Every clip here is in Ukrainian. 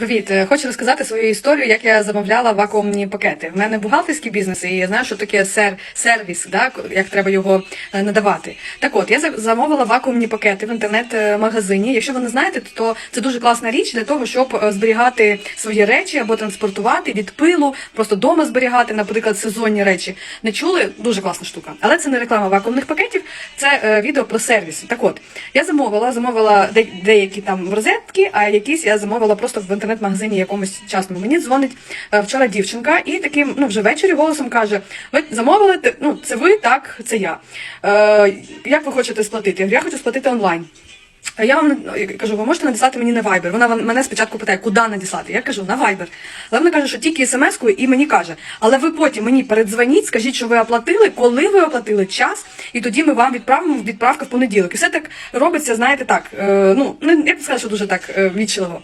Привіт, Е, хочу розказати свою історію, як я замовляла вакуумні пакети. В мене бухгалтерський бізнес, і я знаю, що таке сер, сервіс, да, як треба його е, надавати. Так от, я замовила вакуумні пакети в інтернет-магазині. Якщо ви не знаєте, то це дуже класна річ для того, щоб е, зберігати свої речі або транспортувати від пилу, просто вдома зберігати, наприклад, сезонні речі. Не чули? Дуже класна штука. Але це не реклама вакуумних пакетів, це е, відео про сервіс. Так от, я замовила, замовила де- деякі там розетки, а якісь я замовила просто в інтернет-магазині якомусь частному. Мені дзвонить е, вчора дівчинка і таким, ну вже ввечері голосом каже: Ви замовили ну, це ви, так, це я. Е, як ви хочете сплатити? Я говорю, я хочу сплатити онлайн. Я вам кажу, ви можете надіслати мені на Viber. Вона мене спочатку питає, куди надіслати. Я кажу, на Viber. Але вона каже, що тільки смс-кою і мені каже, але ви потім мені передзвоніть, скажіть, що ви оплатили, коли ви оплатили час, і тоді ми вам відправимо відправка в понеділок. І все так робиться, знаєте, так. Е, ну, не я б сказала, що дуже так е, вічливо.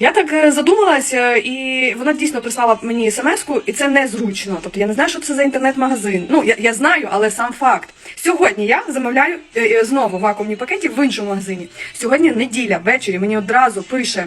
Я так е, задумалася, і вона дійсно прислала мені смс-ку, і це незручно. Тобто я не знаю, що це за інтернет-магазин. Ну я, я знаю, але сам факт. Сьогодні я замовляю е, е, знову вакуумні пакети в іншому магазині. Сьогодні неділя, ввечері мені одразу пише.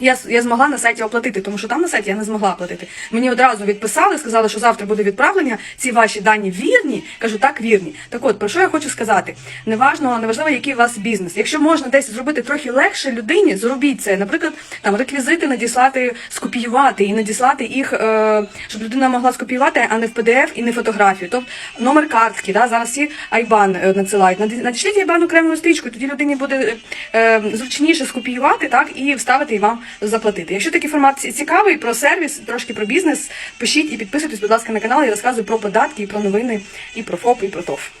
Я, я змогла на сайті оплатити, тому що там на сайті я не змогла оплатити. Мені одразу відписали, сказали, що завтра буде відправлення. Ці ваші дані вірні. Кажу, так вірні. Так от про що я хочу сказати? Неважно, неважливо, який у вас бізнес. Якщо можна десь зробити трохи легше людині, зробіть це. Наприклад, там реквізити надіслати, скопіювати і надіслати їх, е, щоб людина могла скопіювати, а не в PDF і не фотографію. Тобто номер картки, да, зараз всі айбан е, надсилають. Наді- Надішліть айбан окремою стрічкою, тоді людині буде е, е, зручніше скопіювати так і вставити вам заплатити. Якщо такий формат цікавий про сервіс, трошки про бізнес, пишіть і підписуйтесь, будь ласка, на канал. Я розказую про податки, і про новини, і про ФОП, і про ТОФ.